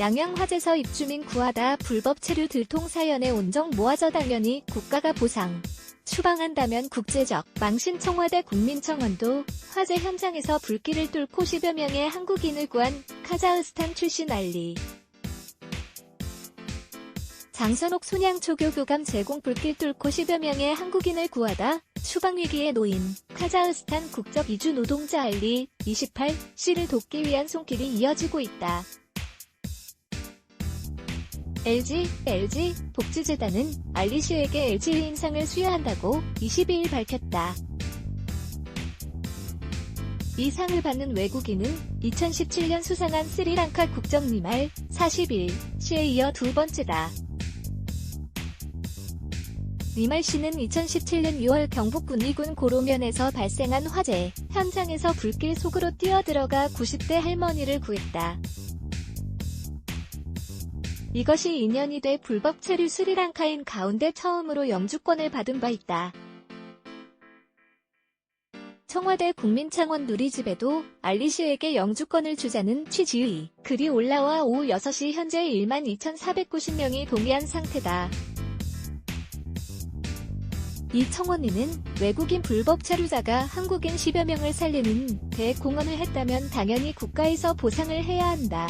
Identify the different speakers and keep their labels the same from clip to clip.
Speaker 1: 양양화재서 입주민 구하다 불법 체류 들통 사연의 온정 모아져 당연히 국가가 보상. 추방한다면 국제적 망신 청와대 국민청원도 화재 현장에서 불길을 뚫고 10여 명의 한국인을 구한 카자흐스탄 출신 알리. 장선옥 손양초교 교감 제공 불길 뚫고 10여 명의 한국인을 구하다 추방 위기에 놓인 카자흐스탄 국적 이주 노동자 알리 28씨를 돕기 위한 손길이 이어지고 있다. LG, LG 복지재단은 알리 씨에게 LG 인상을 수여한다고 22일 밝혔다. 이 상을 받는 외국인은 2017년 수상한 스리랑카 국적 니말 41 씨에 이어 두 번째다. 니말 씨는 2017년 6월 경북 군위군 고로면에서 발생한 화재 현장에서 불길 속으로 뛰어들어가 90대 할머니를 구했다. 이것이 2년이 돼 불법 체류 스리랑카인 가운데 처음으로 영주권을 받은 바 있다. 청와대 국민창원 누리집에도 알리 씨에게 영주권을 주자는 취지의 글이 올라와 오후 6시 현재 1만 2,490명이 동의한 상태다. 이 청원인은 외국인 불법 체류자가 한국인 10여 명을 살리는 대공헌을 했다면 당연히 국가에서 보상을 해야 한다.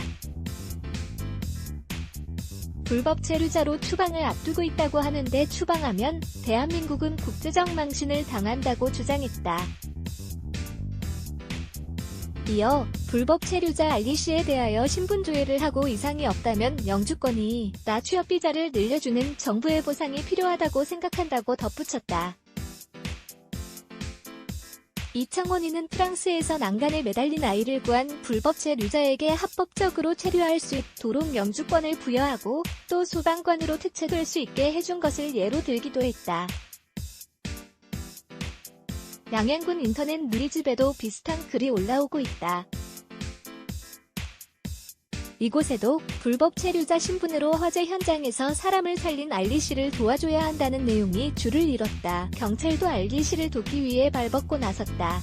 Speaker 1: 불법 체류자로 추방을 앞두고 있다고 하는데 추방하면 대한민국은 국제적 망신을 당한다고 주장했다. 이어 불법 체류자 알리 씨에 대하여 신분 조회를 하고 이상이 없다면 영주권이 나 취업 비자를 늘려주는 정부의 보상이 필요하다고 생각한다고 덧붙였다. 이창원이는 프랑스에서 난간에 매달린 아이를 구한 불법 체류자에게 합법적으로 체류할 수 있도록 영주권을 부여하고 또 소방관으로 특채될 수 있게 해준 것을 예로 들기도 했다. 양양군 인터넷 누리집에도 비슷한 글이 올라오고 있다. 이곳에도 불법 체류자 신분으로 화재 현장에서 사람을 살린 알리 씨를 도와줘야 한다는 내용이 줄을 이뤘다. 경찰도 알리 씨를 돕기 위해 발벗고 나섰다.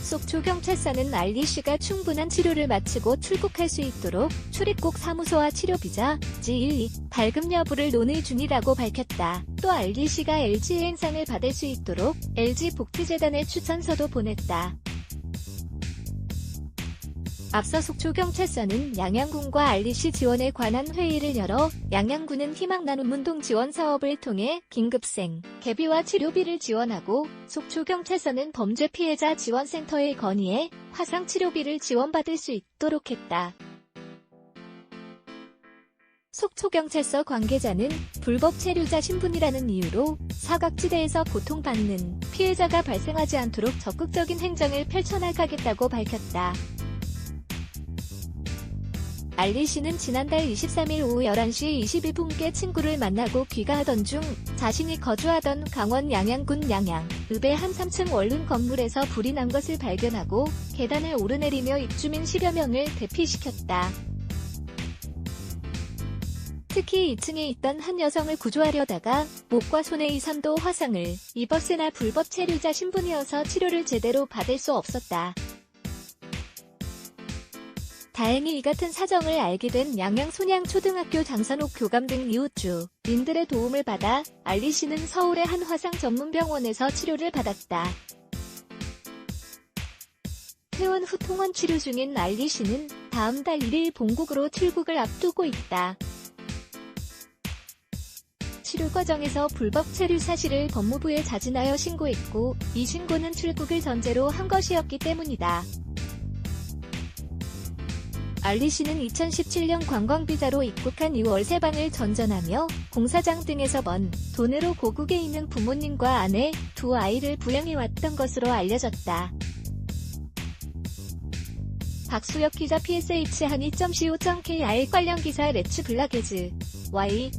Speaker 1: 속초 경찰서는 알리 씨가 충분한 치료를 마치고 출국할 수 있도록 출입국 사무소와 치료비자, G12, 발급 여부를 논의 중이라고 밝혔다. 또 알리 씨가 LG 행상을 받을 수 있도록 LG 복지재단에 추천서도 보냈다. 앞서 속초 경찰서는 양양군과 알리시 지원에 관한 회의를 열어 양양군은 희망 나눔 운동 지원 사업을 통해 긴급생, 개비와 치료비를 지원하고 속초 경찰서는 범죄 피해자 지원센터에 건의해 화상 치료비를 지원받을 수 있도록 했다. 속초경찰서 관계자는 불법 체류자 신분이라는 이유로 사각지대에서 고통받는 피해자가 발생하지 않도록 적극적인 행정을 펼쳐나가겠다고 밝혔다. 알리 씨는 지난달 23일 오후 11시 21분께 친구를 만나고 귀가하던 중 자신이 거주하던 강원 양양군 양양, 읍의 한 3층 원룸 건물에서 불이 난 것을 발견하고 계단을 오르내리며 입주민 10여 명을 대피시켰다. 특히 2층에 있던 한 여성을 구조하려다가 목과 손에 2, 3도 화상을 입었으나 불법 체류자 신분이어서 치료를 제대로 받을 수 없었다. 다행히 이 같은 사정을 알게 된 양양 손양초등학교 장선옥 교감 등 이웃주, 인들의 도움을 받아 알리 씨는 서울의 한 화상 전문병원에서 치료를 받았다. 퇴원 후 통원 치료 중인 알리 씨는 다음 달 1일 본국으로 출국을 앞두고 있다. 치료 과정에서 불법 체류 사실을 법무부에 자진하여 신고했고 이 신고는 출국을 전제로 한 것이었기 때문이다. 알리 씨는 2017년 관광비자로 입국한 이후 월세 방을 전전하며 공사장 등에서 번 돈으로 고국에 있는 부모님과 아내, 두 아이를 부양해왔던 것으로 알려졌다. 박수혁 기자 PSH 한이.co.kr 관련 기사 레츠 블라게즈 Y